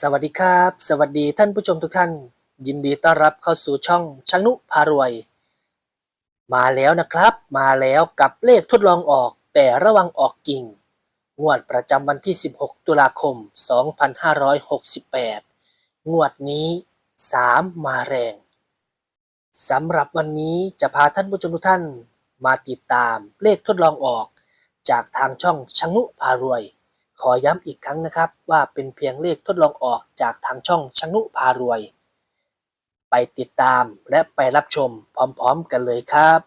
สวัสดีครับ สวัสดีท่านผู้ชมทุกท่าน ยินดีต้อนรับเข้าสู่ช่องชังนุพารวย มาแล้วนะครับ มาแล้วกับเลขทดลองออกแต่ระวังออกกิ่ง งวดประจำวันที่ 16 ตุลาคม 2568 งวดนี้ 3 มาแรงสำหรับวันนี้จะพาท่านผู้ชมทุกท่าน มาติดตามเลขทดลองออก จากทางช่องชังนุพารวย ขอย้ำอีกครั้งนะครับว่าเป็นเพียงเลขทดลองออกจากทางช่องชังนุพารวย ไปติดตามและไปรับชมพร้อมๆกันเลยครับ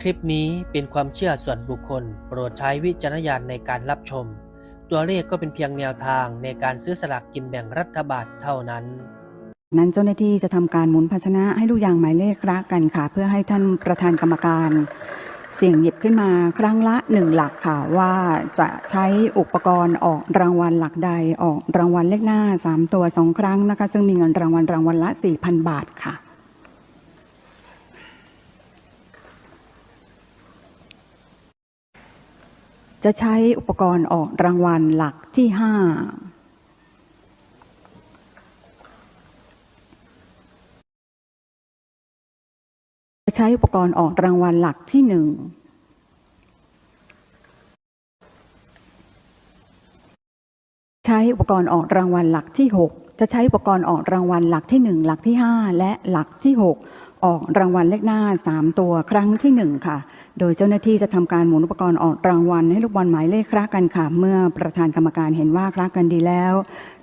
คลิปนี้เป็นความเชื่อส่วนบุคคล โปรดใช้วิจารณญาณในการรับชม ตัวเลขก็เป็นเพียงแนวทางในการซื้อสลากกินแบ่งรัฐบาลเท่านั้นนั้นเจ้าหน้าที่จะทำการหมุนภาชนะให้ลูกยางหมายเลขระกันค่ะ เพื่อให้ท่านประธานกรรมการ เสี่ยงหยิบขึ้นมาครั้งละหนึ่งหลักค่ะว่าจะใช้อุปกรณ์ออกรางวัลหลักใดออกรางวัลเลขหน้า 3 ตัว 2 ครั้งนะคะ ซึ่งมีเงินรางวัลรางวัลละ 4,000 บาทค่ะจะใช้อุปกรณ์ออกรางวัลหลักที่ 5 ใช้อุปกรณ์ออกรางวัลหลักที่หนึ่งใช้อุปกรณ์ออกรางวัลหลักที่ 6 จะใช้อุปกรณ์ออกรางวัลหลักที่ 1 หลักที่ 5 และหลักที่ 6 ออกรางวัลเลขหน้า 3 ตัวครั้งที่ 1 ค่ะ โดยเจ้าหน้าที่จะทำการหมุนอุปกรณ์ออกรางวัลให้ลูกบอลหมายเลขคละกันค่ะ เมื่อประธานกรรมการเห็นว่าคละกันดีแล้ว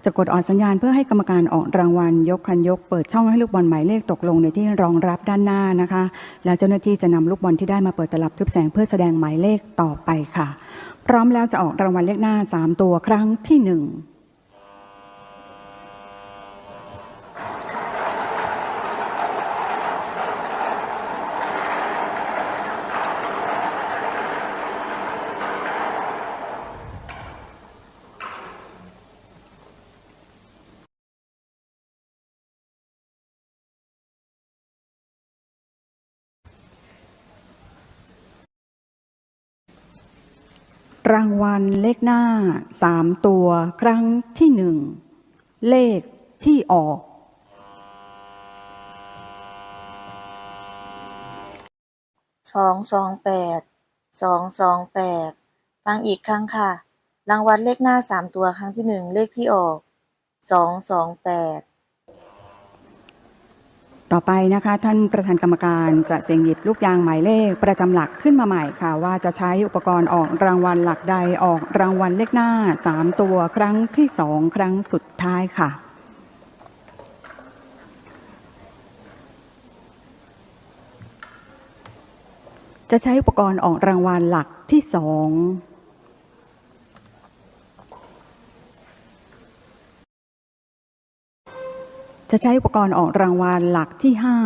จะกดออกสัญญาณเพื่อให้กรรมการออกรางวัล ยกคันยกเปิดช่องให้ลูกบอลหมายเลขตกลงในที่รองรับด้านหน้านะคะ แล้วเจ้าหน้าที่จะนำลูกบอลที่ได้มาเปิดตลับทึบแสงเพื่อแสดงหมายเลขต่อไปค่ะ พร้อมแล้วจะออกรางวัลเลขหน้า 3 ตัวครั้งที่ 1 รางวัลเลขหน้า3ตัวครั้งที่1เลขที่ออก สองสองแปด สองสองแปด ฟังอีกครั้งค่ะ รางวัลเลขหน้าสามตัวครั้งที่หนึ่งเลขที่ออก สองสองแปด ต่อไปนะคะท่านประธานกรรมการจะเสียงหยิบลูกยางหมายเลขประจำหลักขึ้นมาใหม่ค่ะ ว่าจะใช้อุปกรณ์ออกรางวัลหลักใดออกรางวัลเลขหน้า 3 ตัวครั้งที่ 2 ครั้งสุดท้ายค่ะจะใช้อุปกรณ์ออกรางวัลหลักที่สอง จะใช้อุปกรณ์ออกรางวัลหลักที่ห้า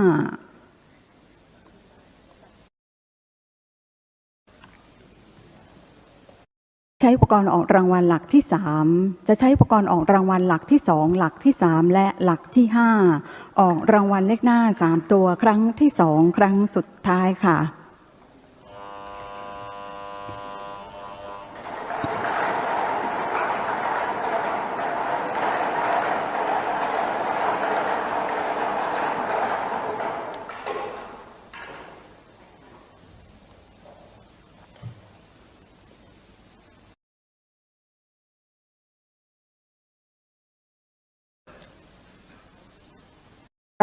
ใช้อุปกรณ์ออกรางวัลหลักที่สามจะใช้อุปกรณ์ออกรางวัลหลักที่สองหลักที่สามและหลักที่ห้าออกรางวัลเลขหน้าสามตัวครั้งที่สองครั้งสุดท้ายค่ะ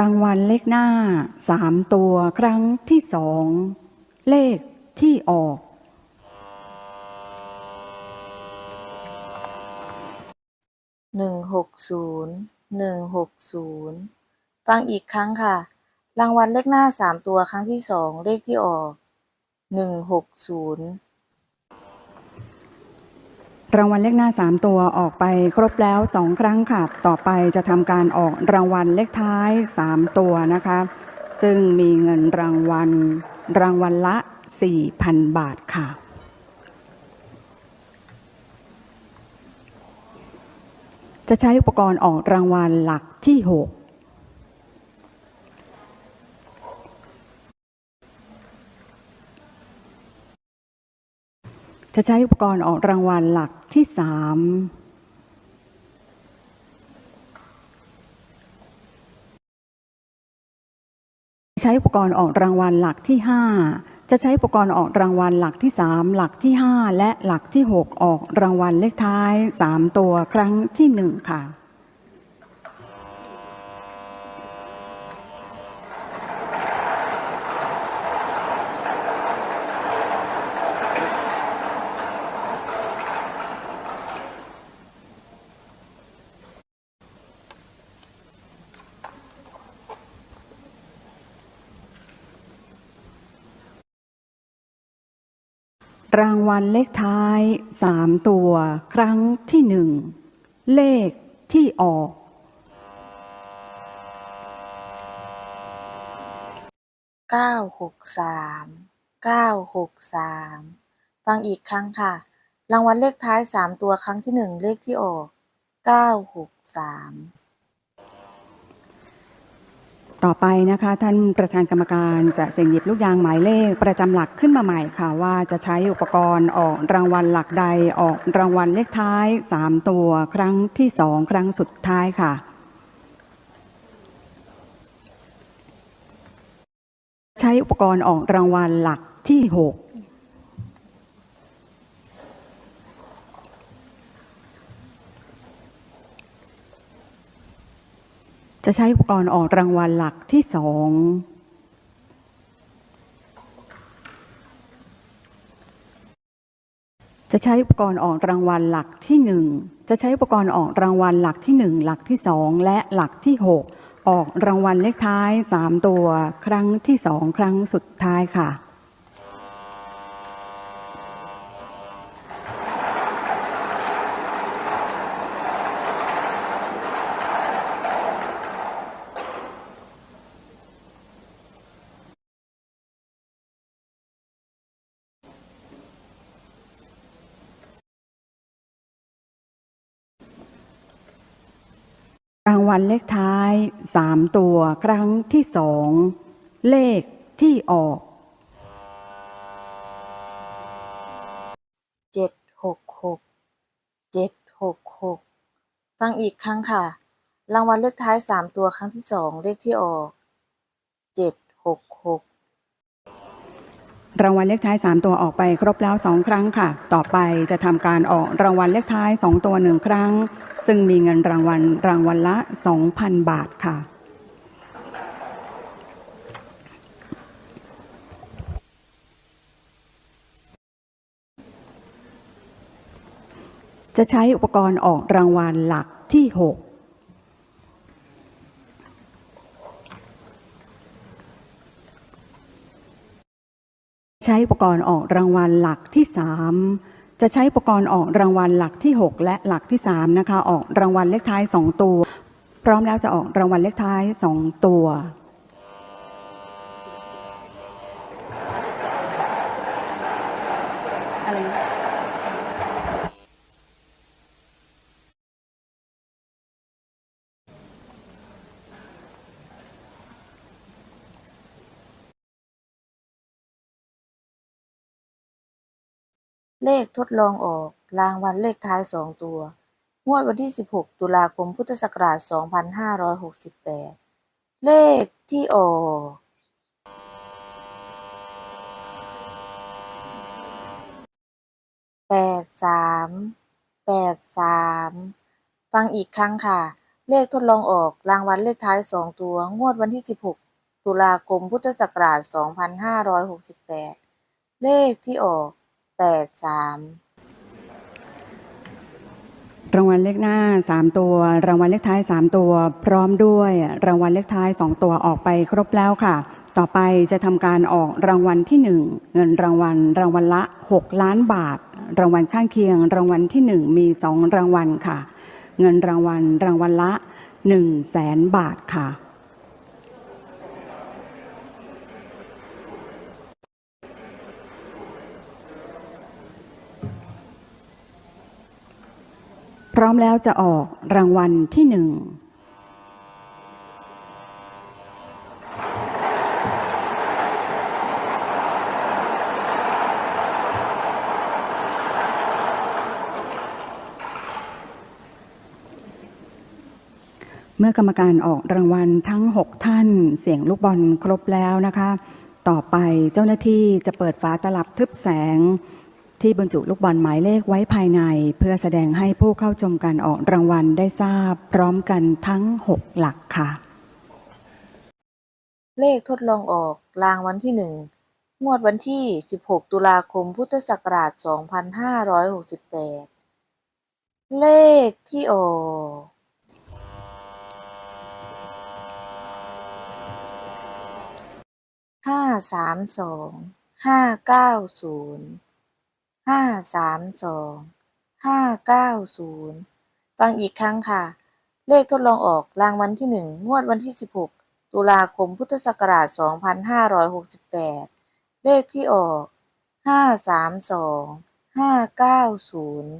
รางวัลเลขหน้าสามตัวครั้งที่สอง เลขที่ออก หนึ่งหกศูนย์หนึ่งหกศูนย์ฟังอีกครั้งค่ะ รางวัลเลขหน้าสามตัวครั้งที่สองเลขที่ออกหนึ่งหกศูนย์ รางวัลเลขหน้า 3 ตัวออกไปครบแล้ว 2 ครั้งค่ะ ต่อไปจะทำการออกรางวัลเลขท้าย 3 ตัวนะคะ ซึ่งมีเงินรางวัลรางวัลละ 4,000 บาทค่ะ จะใช้อุปกรณ์ออกรางวัลหลักที่ 6 จะใช้อุปกรณ์ออกรางวัลหลักที่สามใช้อุปกรณ์ออกรางวัลหลักที่ห้าจะใช้อุปกรณ์ออกรางวัลหลักที่สามหลักที่ห้าและหลักที่หกออกรางวัลเลขท้ายสามตัวครั้งที่หนึ่งค่ะ รางวัลเลขท้าย3ตัว ครั้งที่1เลขที่ออก เก้าหกสามเก้าหกสามฟังอีกครั้งค่ะ รางวัลเลขท้ายสามตัวครั้งที่หนึ่งเลขที่ออกเก้าหกสาม ต่อไปนะคะ ท่านประธานกรรมการจะเสี่ยงหยิบลูกยางหมายเลขประจำหลักขึ้นมาใหม่ค่ะ ว่าจะใช้อุปกรณ์ออกรางวัลหลักใดออกรางวัลเลขท้าย 3 ตัวครั้งที่ 2 ครั้งสุดท้ายค่ะ ใช้อุปกรณ์ออกรางวัลหลักที่ 6 จะใช้อุปกรณ์ออกรางวัลหลักที่สองจะใช้อุปกรณ์ออกรางวัลหลักที่หนึ่งจะใช้อุปกรณ์ออกรางวัลหลักที่หนึ่งหลักที่สองและหลักที่หกออกรางวัลเลขท้ายสามตัว ครั้งที่สองครั้งสุดท้ายค่ะางวัลเลขท้ายสามตัวครั้งที่สองเลขที่ออกเจ็ดหกหกเจ็ดหกหกฟังอีกครั้งค่ะ รางวัลเลขท้ายสามตัวครั้งที่สองเลขที่ออกเจ็ดหกหก รางวัลเลขท้าย 3 ตัวออกไปครบแล้ว 2 ครั้งค่ะ ต่อไปจะทำการออกรางวัลเลขท้าย 2 ตัว 1 ครั้ง ซึ่งมีเงินรางวัลรางวัลละ 2,000 บาทค่ะ จะใช้อุปกรณ์ออกรางวัลหลักที่ 6 ช้อุปกรณ์ออกรางวัลหลักที่ 3 จะใช้อุปกรณ์ออกรางวัลหลักที่ 6 และหลักที่3นะคะออกรางวัลเลขท้าย 2 ตัว พร้อมแล้วจะออกรางวัลเลขท้าย 2 ตัว เลขทดลองออก รางวัลเลขท้ายสองตัว งวดวันที่ 16 ตุลาคม พุทธศักราช 2568 เลขที่ออกแปดสามแปดสามฟังอีกครั้งค่ะ เลขทดลองออก รางวัลเลขท้ายสองตัว งวดวันที่ 16 ตุลาคม พุทธศักราช 2568 เลขที่ออก แปดสามรางวัลเลขหน้า 3 ตัว รางวัลเลขท้าย 3 ตัว พร้อมด้วย รางวัลเลขท้าย 2 ตัวออกไปครบแล้วค่ะ ต่อไปจะทำการออกรางวัลที่ 1 เงินรางวัลรางวัลละ 6 ล้านบาท รางวัลข้างเคียง รางวัลที่ 1 มี 2 รางวัลค่ะ เงินรางวัลรางวัลละ1แสนบาทค่ะ ร้อมแล้วจะออกรางวัลที่หนึ่งเมื่อกรรมการออกรางวัลทั้ง 6 ท่านเสียงลูกบอลครบแล้วนะคะ ต่อไปเจ้าหน้าที่จะเปิดฝาตลับทึบแสง ที่บรรจุลูกบอลหมายเลขไว้ภายใน เพื่อแสดงให้ผู้เข้าชมการออกรางวัลได้ทราบพร้อมกันทั้ง 6 หลักค่ะ เลขทดลองออกรางวัลที่หนึ่งงวดวันที่ 16 ตุลาคม พุทธศักราช 2568 เลขที่ออกห้าสามสองห้าเก้าศูนย์ ห้าสามสองห้าเก้าศูนย์ฟังอีกครั้งค่ะ เลขทดลองออกรางวัลที่หนึ่งงวดวันที่สิบหกตุลาคมพุทธศักราชสองพันห้าร้อยหกสิบแปดเลขที่ออกห้าสามสองห้าเก้าศูนย์